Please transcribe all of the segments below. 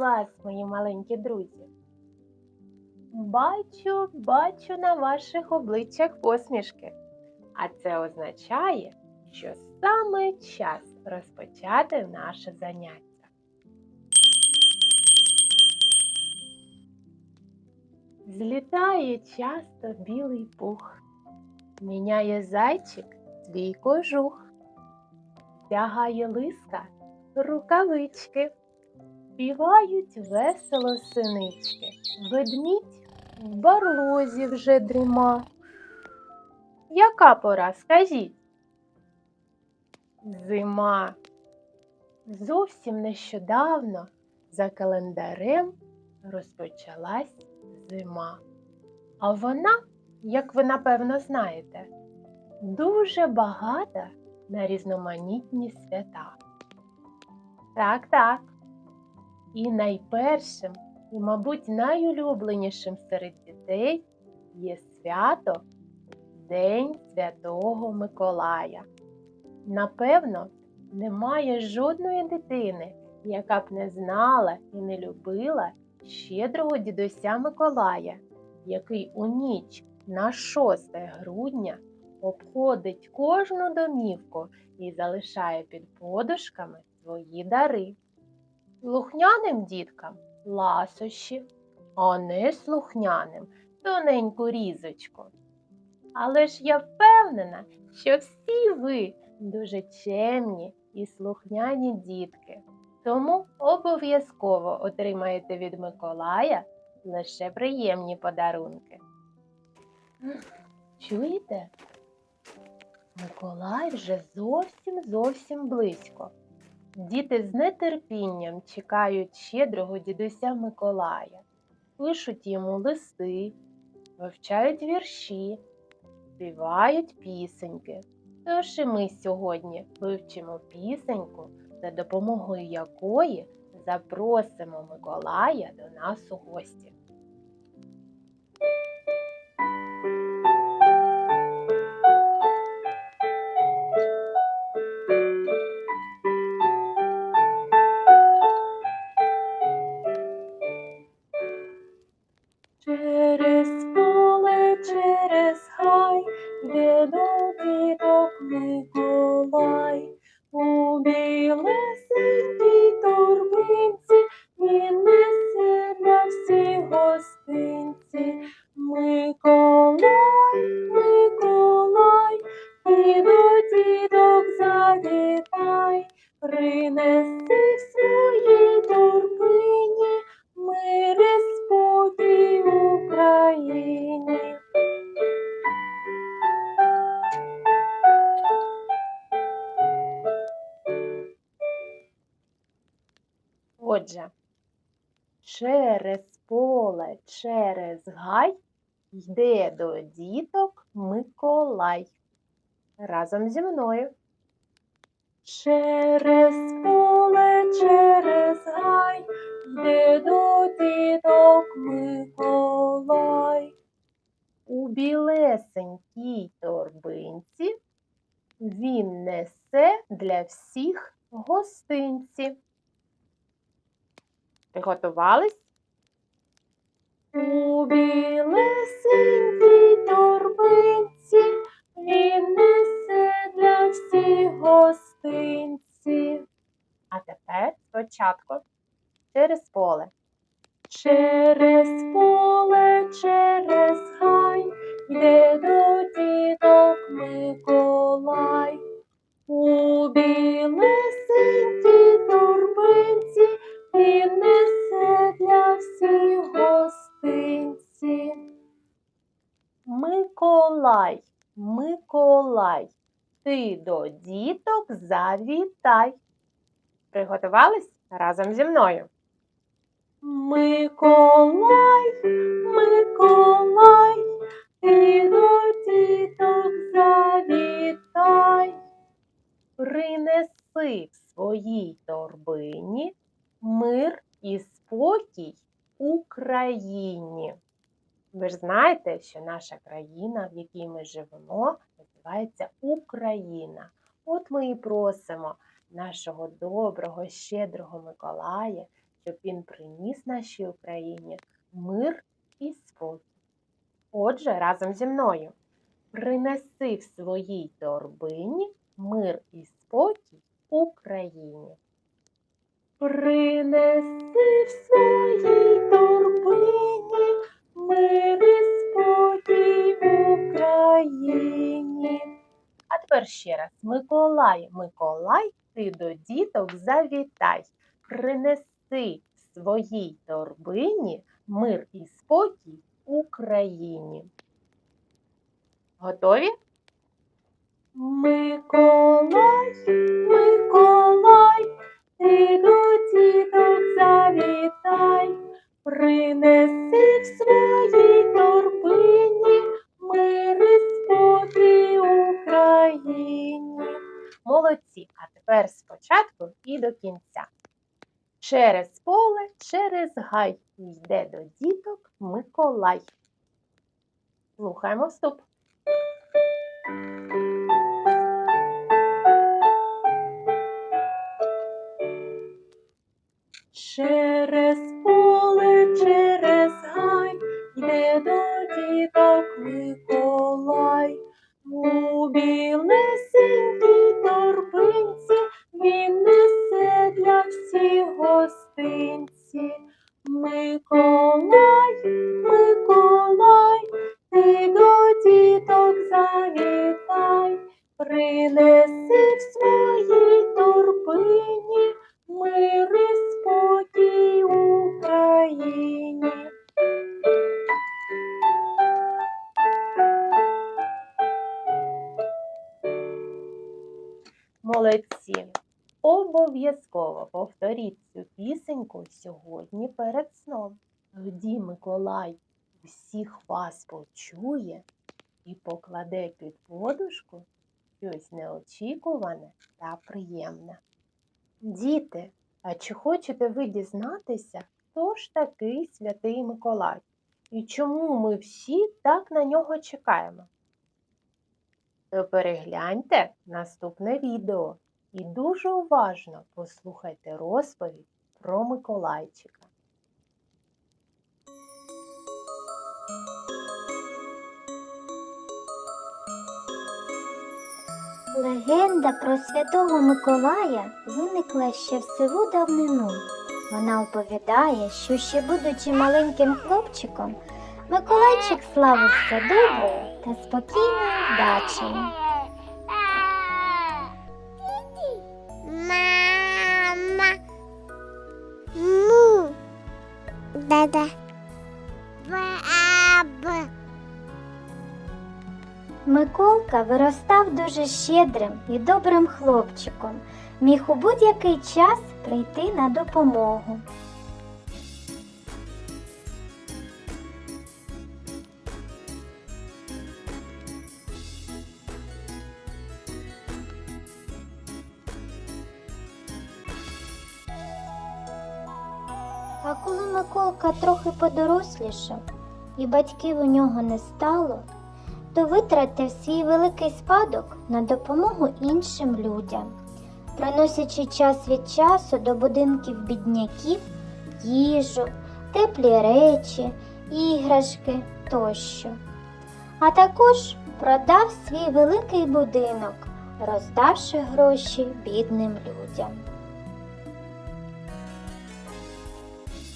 вас, мої маленькі друзі. Бачу, бачу на ваших обличчях посмішки. А це означає, що саме час розпочати наше заняття. Злітає часто білий пух, міняє зайчик свій кожух, тягає лиска рукавички, співають весело синички, ведмідь в барлозі вже дріма. Яка пора, скажіть? Зима. Зовсім нещодавно за календарем розпочалась зима. А вона, як ви напевно знаєте, дуже багата на різноманітні свята. Так, так. І найпершим, і, мабуть, найулюбленішим серед дітей є свято День Святого Миколая. Напевно, немає жодної дитини, яка б не знала і не любила щедрого дідуся Миколая, який у ніч на 6 грудня обходить кожну домівку і залишає під подушками свої дари. Слухняним діткам ласощі, а не слухняним тоненьку різочку. Але ж я впевнена, що всі ви дуже чемні і слухняні дітки, тому обов'язково отримаєте від Миколая лише приємні подарунки. Чуєте? Миколай вже зовсім зовсім близько. Діти з нетерпінням чекають щедрого дідуся Миколая, пишуть йому листи, вивчають вірші, співають пісеньки. Тож і ми сьогодні вивчимо пісеньку, за допомогою якої запросимо Миколая до нас у гості. Отже, через поле, через гай йде до діток Миколай. Разом зі мною. Через поле, через гай йде до діток Миколай. У білесенькій торбинці він несе для всіх гостинці. Приготувались? У білесенькій торбинці спочатку через поле. Через поле, через гай, йде до діток Миколай. У білесенькій торбинці він несе для всіх гостинці. Миколай, Миколай, ти до діток завітай. Приготувались разом зі мною. Миколай, Миколай, ти до діток завітай. Принеси в своїй торбині мир і спокій Україні. Ви ж знаєте, що наша країна, в якій ми живемо, називається Україна. От ми і просимо нашого доброго, щедрого Миколая, щоб він приніс нашій Україні мир і спокій. Отже, разом зі мною принеси в своїй торбині мир і спокій Україні. Принеси в своїй торбині мир і спокій Україні. А тепер ще раз. Миколай, Миколай, ти до діток завітай. Принеси своїй торбині мир і спокій Україні. Готові? Миколай, Миколай, ти до діток завітай, принеси до кінця. Через поле, через гай йде до діток Миколай. Слухаємо вступ. Через поле, через гай йде до завітай, принеси в своїй торбині мир і спокій Україні. Молодці! Обов'язково повторіть цю пісеньку сьогодні перед сном. Тоді Миколай усіх вас почує і покладе під подушку щось неочікуване та приємне. Діти, а чи хочете ви дізнатися, хто ж такий святий Миколай? І чому ми всі так на нього чекаємо? То перегляньте наступне відео і дуже уважно послухайте розповідь про Миколайчика. Легенда про святого Миколая виникла ще в сиву давнину. Вона оповідає, що ще будучи маленьким хлопчиком, Миколайчик славився доброю та спокійною вдачею. Мама. Му. Да-да. Миколка виростав дуже щедрим і добрим хлопчиком, міг у будь-який час прийти на допомогу. А коли Миколка трохи подорослішав і батьків у нього не стало, то витратив свій великий спадок на допомогу іншим людям, приносячи час від часу до будинків бідняків їжу, теплі речі, іграшки тощо. А також продав свій великий будинок, роздавши гроші бідним людям.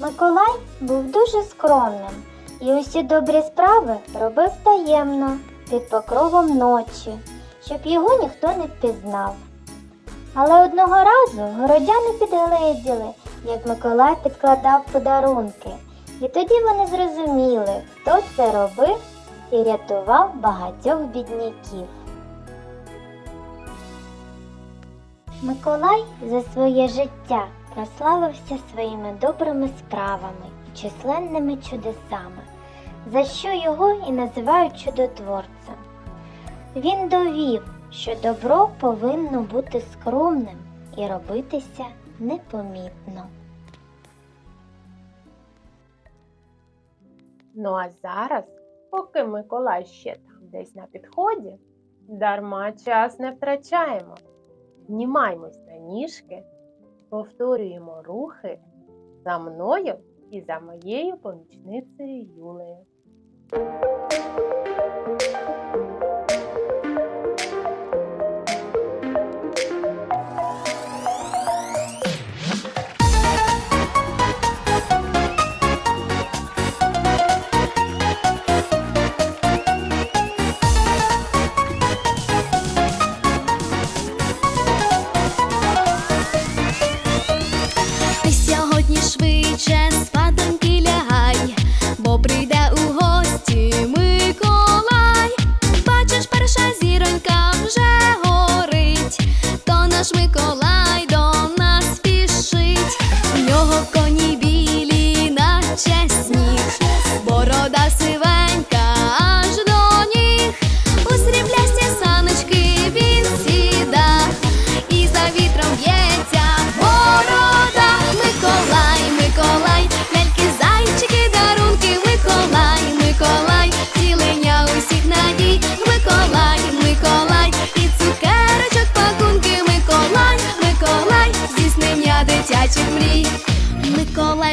Миколай був дуже скромним і усі добрі справи робив таємно, під покровом ночі, щоб його ніхто не впізнав. Але одного разу городяни підгледіли, як Миколай підкладав подарунки, і тоді вони зрозуміли, хто це робив і рятував багатьох бідняків. Миколай за своє життя прославився своїми добрими справами і численними чудесами, за що його і називають чудотворцем. Він довів, що добро повинно бути скромним і робитися непомітно. Ну а зараз, поки Миколай ще там десь на підході, дарма час не втрачаємо. Знімаймось на ніжки, повторюємо рухи за мною і за моєю помічницею Юлею. Thank you.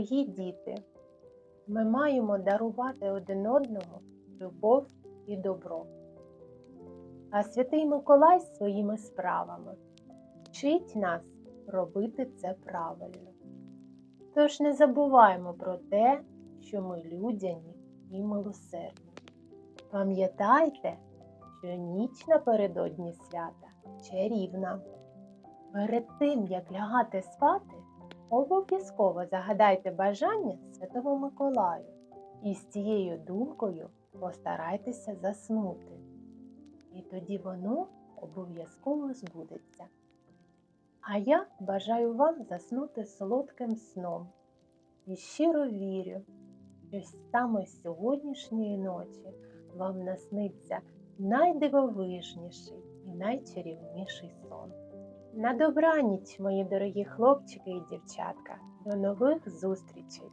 Дорогі діти, ми маємо дарувати один одному любов і добро. А святий Миколай своїми справами вчить нас робити це правильно. Тож не забуваємо про те, що ми людяні і милосердні. Пам'ятайте, що ніч напередодні свята чарівна. Перед тим, як лягати спати, Обов'язково загадайте бажання Святому Миколаю і з цією думкою постарайтеся заснути. І тоді воно обов'язково збудеться. А я бажаю вам заснути солодким сном і щиро вірю, що саме з сьогоднішньої ночі вам насниться найдивовижніший і найчарівніший сон. На добраніч, мої дорогі хлопчики і дівчатка. До нових зустрічей!